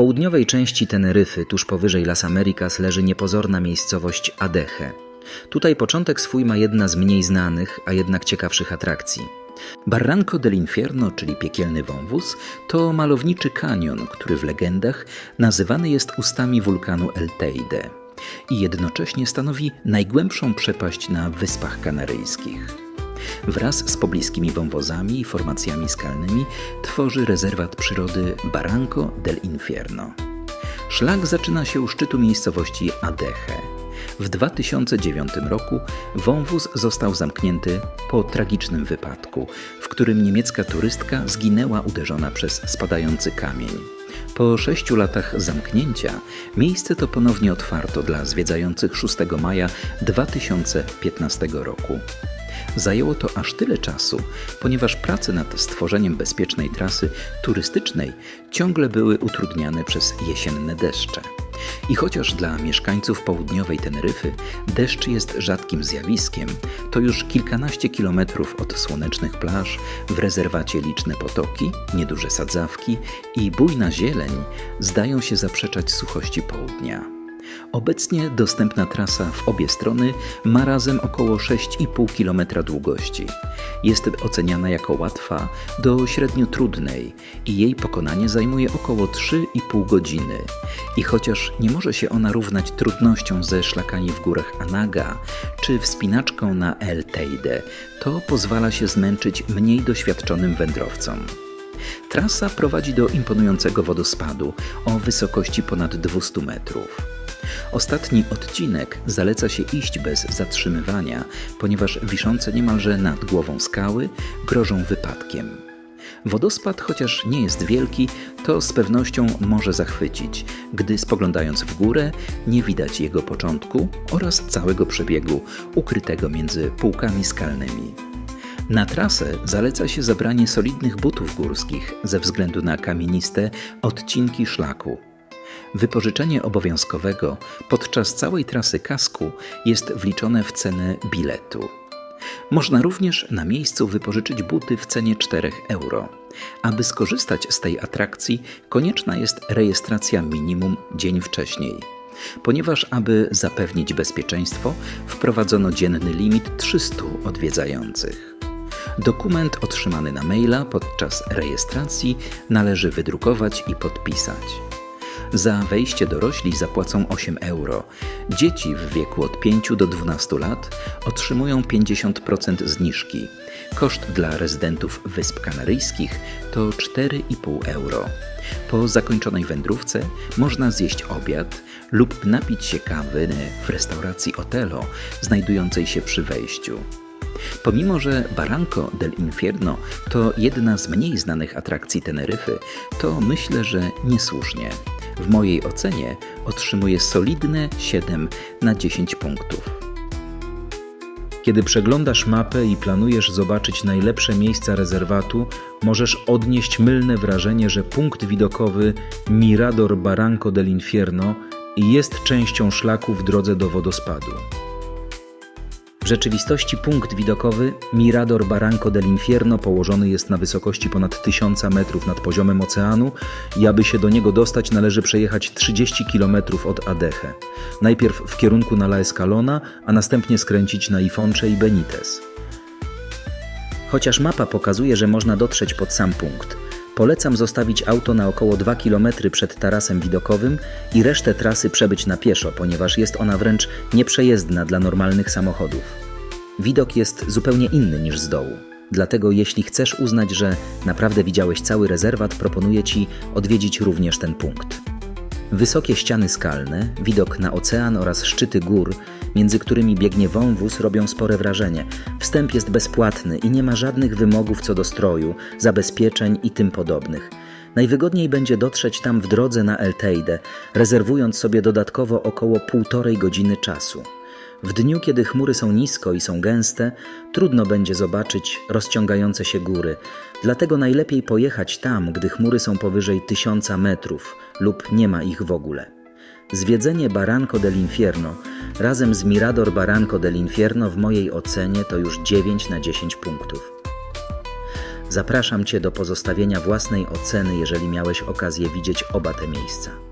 południowej części Teneryfy, tuż powyżej Las Americas, leży niepozorna miejscowość Adeje. Tutaj początek swój ma jedna z mniej znanych, a jednak ciekawszych atrakcji. Barranco del Infierno, czyli piekielny wąwóz, to malowniczy kanion, który w legendach nazywany jest ustami wulkanu El Teide i jednocześnie stanowi najgłębszą przepaść na Wyspach Kanaryjskich. Wraz z pobliskimi wąwozami i formacjami skalnymi tworzy rezerwat przyrody Barranco del Infierno. Szlak zaczyna się u szczytu miejscowości Adeje. W 2009 roku wąwóz został zamknięty po tragicznym wypadku, w którym niemiecka turystka zginęła uderzona przez spadający kamień. Po sześciu latach zamknięcia miejsce to ponownie otwarto dla zwiedzających 6 maja 2015 roku. Zajęło to aż tyle czasu, ponieważ prace nad stworzeniem bezpiecznej trasy turystycznej ciągle były utrudniane przez jesienne deszcze. I chociaż dla mieszkańców południowej Teneryfy deszcz jest rzadkim zjawiskiem, to już kilkanaście kilometrów od słonecznych plaż w rezerwacie liczne potoki, nieduże sadzawki i bujna zieleń zdają się zaprzeczać suchości południa. Obecnie dostępna trasa w obie strony ma razem około 6,5 km długości. Jest oceniana jako łatwa do średnio trudnej i jej pokonanie zajmuje około 3,5 godziny. I chociaż nie może się ona równać trudnością ze szlakami w górach Anaga czy wspinaczką na El Teide, to pozwala się zmęczyć mniej doświadczonym wędrowcom. Trasa prowadzi do imponującego wodospadu o wysokości ponad 200 metrów. Ostatni odcinek zaleca się iść bez zatrzymywania, ponieważ wiszące niemalże nad głową skały grożą wypadkiem. Wodospad, chociaż nie jest wielki, to z pewnością może zachwycić, gdy spoglądając w górę nie widać jego początku oraz całego przebiegu ukrytego między półkami skalnymi. Na trasę zaleca się zabranie solidnych butów górskich ze względu na kamieniste odcinki szlaku. Wypożyczenie obowiązkowego podczas całej trasy kasku jest wliczone w cenę biletu. Można również na miejscu wypożyczyć buty w cenie 4 euro. Aby skorzystać z tej atrakcji, konieczna jest rejestracja minimum dzień wcześniej. Ponieważ, aby zapewnić bezpieczeństwo, wprowadzono dzienny limit 300 odwiedzających. Dokument otrzymany na maila podczas rejestracji należy wydrukować i podpisać. Za wejście dorośli zapłacą 8 euro. Dzieci w wieku od 5 do 12 lat otrzymują 50% zniżki. Koszt dla rezydentów Wysp Kanaryjskich to 4,5 euro. Po zakończonej wędrówce można zjeść obiad lub napić się kawy w restauracji Otelo znajdującej się przy wejściu. Pomimo, że Barranco del Infierno to jedna z mniej znanych atrakcji Teneryfy, to myślę, że niesłusznie. W mojej ocenie otrzymuje solidne 7 na 10 punktów. Kiedy przeglądasz mapę i planujesz zobaczyć najlepsze miejsca rezerwatu, możesz odnieść mylne wrażenie, że punkt widokowy Mirador Barranco del Infierno jest częścią szlaku w drodze do wodospadu. Rzeczywistości punkt widokowy Mirador Barranco del Infierno położony jest na wysokości ponad 1000 metrów nad poziomem oceanu i aby się do niego dostać należy przejechać 30 km od Adeje. Najpierw w kierunku na La Escalona, a następnie skręcić na Ifoncze i Benitez. Chociaż mapa pokazuje, że można dotrzeć pod sam punkt, polecam zostawić auto na około 2 km przed tarasem widokowym i resztę trasy przebyć na pieszo, ponieważ jest ona wręcz nieprzejezdna dla normalnych samochodów. Widok jest zupełnie inny niż z dołu. Dlatego jeśli chcesz uznać, że naprawdę widziałeś cały rezerwat, proponuję Ci odwiedzić również ten punkt. Wysokie ściany skalne, widok na ocean oraz szczyty gór, między którymi biegnie wąwóz, robią spore wrażenie. Wstęp jest bezpłatny i nie ma żadnych wymogów co do stroju, zabezpieczeń i tym podobnych. Najwygodniej będzie dotrzeć tam w drodze na El Teide, rezerwując sobie dodatkowo około półtorej godziny czasu. W dniu, kiedy chmury są nisko i są gęste, trudno będzie zobaczyć rozciągające się góry. Dlatego najlepiej pojechać tam, gdy chmury są powyżej tysiąca metrów lub nie ma ich w ogóle. Zwiedzenie Barranco del Infierno razem z Mirador Barranco del Infierno w mojej ocenie to już 9 na 10 punktów. Zapraszam Cię do pozostawienia własnej oceny, jeżeli miałeś okazję widzieć oba te miejsca.